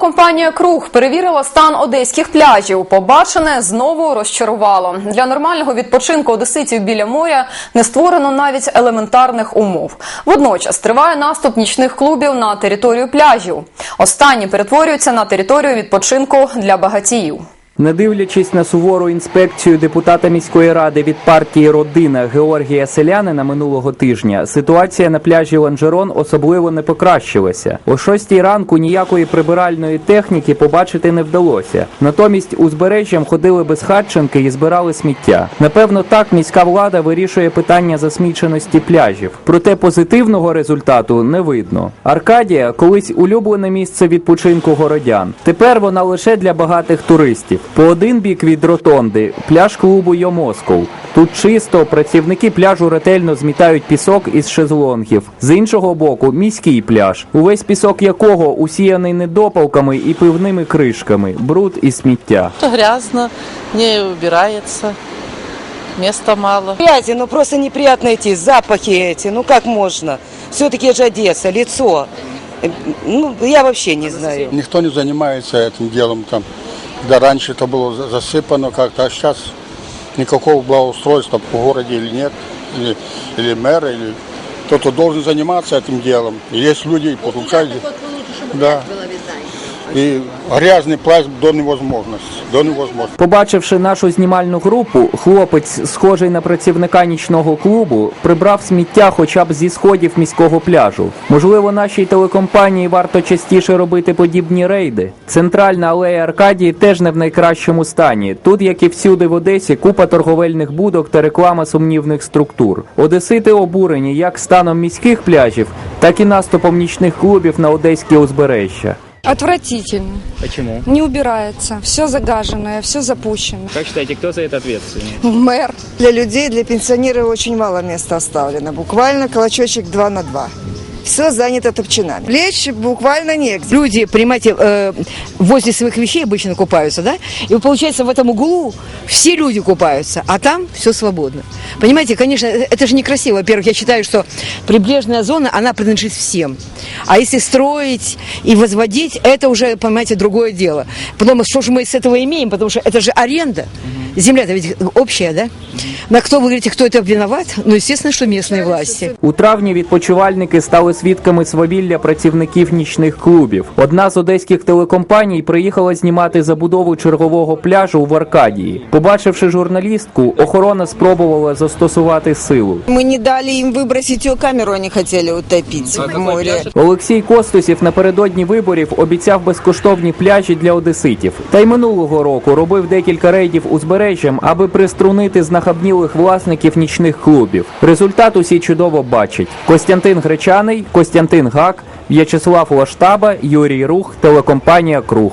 Телекомпанія Круг перевірила стан одеських пляжів. Побачене знову розчарувало. Для нормального відпочинку одеситів біля моря не створено навіть елементарних умов. Водночас триває наступ нічних клубів на територію пляжів. Останні перетворюються на територію відпочинку для багатіїв. Не дивлячись на сувору інспекцію депутата міської ради від партії Родина Георгія Селянина минулого тижня, ситуація на пляжі Ланжерон особливо не покращилася. О шостій ранку ніякої прибиральної техніки побачити не вдалося. Натомість узбережжям ходили безхатченки і збирали сміття. Напевно, так міська влада вирішує питання засміченості пляжів. Проте позитивного результату не видно. Аркадія колись улюблене місце відпочинку городян. Тепер вона лише для багатих туристів. По один бік від ротонди пляж клубу Йомосков. Тут чисто працівники пляжу ретельно змітають пісок із шезлонгів. З іншого боку, міський пляж, увесь пісок якого усіяний недопалками і пивними кришками, бруд і сміття. Грязно, не убирается, места мало. Грязи, ну просто неприятно эти запахи эти, ну как можно? Все-таки же Одесса, лицо. Э, Ну, я вообще не знаю. Никто не занимается этим делом там. Да раньше это было за- засыпано как-то, а сейчас никакого благоустройства в городе или нет, или, или мэр, или кто-то должен заниматься этим делом. И Есть люди, получают. Да. И грязный плащ до невозможности. До невозможности. Побачивши нашу знімальну групу, хлопець, схожий на працівника нічного клубу, прибрав сміття хоча б зі сходів міського пляжу. Можливо, нашій телекомпанії варто частіше робити подібні рейди. Центральна алея Аркадії теж не в найкращому стані. Тут, як і всюди в Одесі, купа торговельних будок та реклама сумнівних структур. Одесити обурені як станом міських пляжів, так і наступом нічних клубів на одеське узбережжя. Отвратительно. Почему? Не убирается. Все загаженное, все запущено. Как считаете, кто за это ответственный? Мэр. Для людей, для пенсионеров очень мало места оставлено. Буквально колочочек 2 на 2. Все занято топчинами. Лечь буквально негде. Люди, понимаете, э, возле своих вещей обычно купаются, да? И получается в этом углу все люди купаются, а там все свободно. Понимаете, конечно, э, это же некрасиво. Во-первых, я считаю, что прибрежная зона, она принадлежит всем. А если строить и возводить, это уже, понимаете, другое дело. Потом, что же мы с этого имеем? Потому что это же аренда. Земля-то ведь общая, да? На кто, вы говорите, кто это виноват? Ну, естественно, что местные власти. У травні відпочивальники стали свідками свавілля працівників нічних клубів. Одна з одеських телекомпаній приїхала знімати забудову чергового пляжу в Аркадії. Побачивши журналістку, охорона спробувала застосувати силу. Мы не дали им выбросить ее камеру, они хотели утопить в море. Олексій Костусів напередодні виборів обіцяв безкоштовні пляжі для одеситів. Та й минулого року робив декілька рейдів узбережжям, аби приструнити знахабнілих власників нічних клубів. Результат усі чудово бачать. Костянтин Гречаний, Костянтин Гак, В'ячеслав Лаштаба, Юрій Рух, телекомпанія Круг.